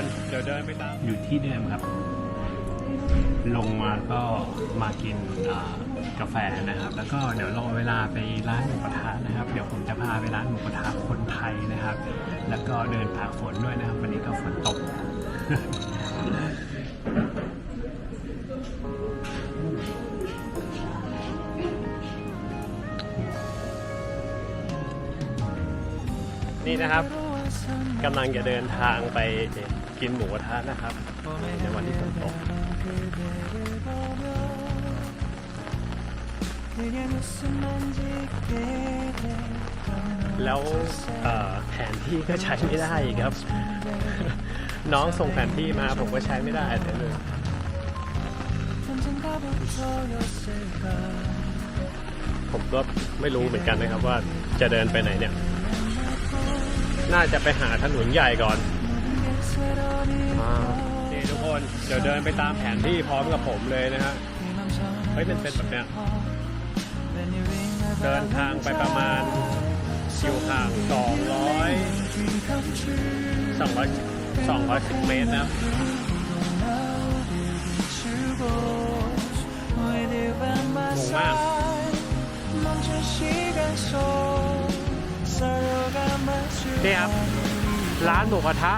คนเดี๋ยวเดินไปตามอยู่ที่เดิมครับ ลงมาก็มากินกาแฟนะครับ แล้วก็เดี๋ยวรอเวลาไปร้านหมูกระทะนะครับ เดี๋ยวผมจะพาไปร้านหมูกระทะคนไทยนะครับ แล้วก็เดินตากฝนด้วยนะครับ วันนี้ก็ฝนตกนี่นะครับกำลังจะเดินทางไป กินหมูกระทะนะครับในวันที่ฝนตกแล้วเอ่อแผนที่ก็ใช้ไม่ได้อีกครับ น้องส่งแผนที่มาผมก็ใช้ไม่ได้เลยผมก็ไม่รู้เหมือนกันนะครับว่าจะเดินไปไหนเนี่ย น่าจะไปหาถนนใหญ่ก่อนนี่ทุกคน เดี๋ยวเดินไปตามแผนที่พร้อมกับผมเลยนะฮะ เฮ้ยมันเป็นแบบเนี้ย เดินทางไปประมาณอยู่ห่าง 200 200 210 เมตรนะครับงงมากนี่ครับ ร้านหมูกระทะ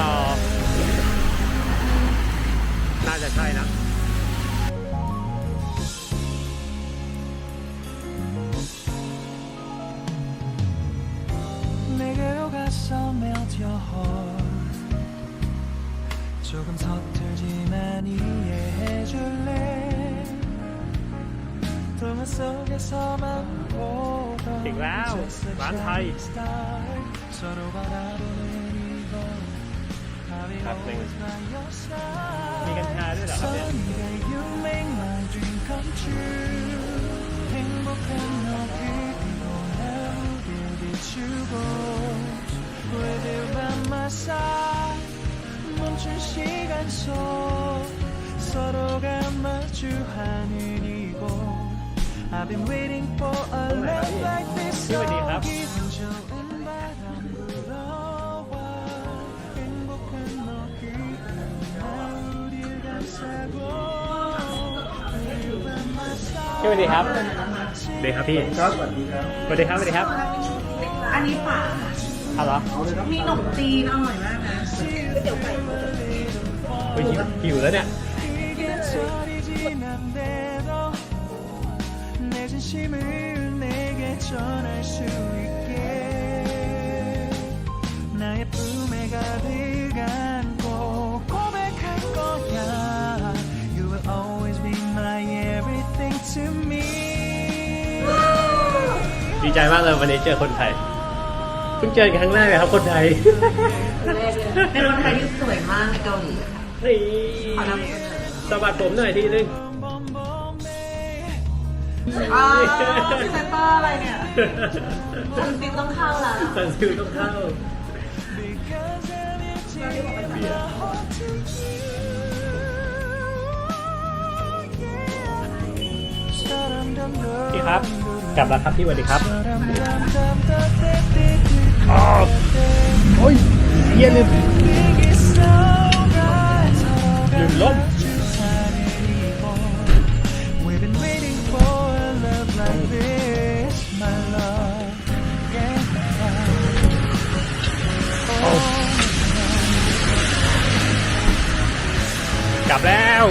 อ่อน่าจะใช่นะ 내게로 가서 melt your heart 조금 서툴지만 이해해줄래 동화 속에서만 보던 ถึงแล้ว ร้านไทยครับหนึงมีกัญชาด้วยเหรอครับเนี่ย I've been waiting for a love like this so สวัสดีครับสวัสดีครับพี่สวัสดีครับสวัสดีครับสวัสดีครับอันนี้ป่าอะอะไรมีหนมจีนอร่อยมากนะเตี๋ยวไก่ ไปหิวหิวแล้วเนี่ย 진 않대도 내 진심을 내게 전할 수 있게 나의 품에 가득 안고 고백할 거야 You will always be my everything to me ดีใจมากเลยวันนี้เจอคนไทย เพิ่งเจอกันครั้งแรกเลยครับคนไทย เป็นคนไทยที่สวยมากในเกาหลีค่ะ นี่ ขอนำเสนอ สะบัดผมหน่อยทีนึง อ๋อพรีเซนเตอร์อะไรเนี่ยซันซิลต้องเข้าแล้วสันซิลต้องเข้า Because anything I hold to you พี่ครับ กลับแล้วครับพี่สวัสดีครับอ๋อโอ้ยเยี่ยลืมลืมล้ม กลับแล้ว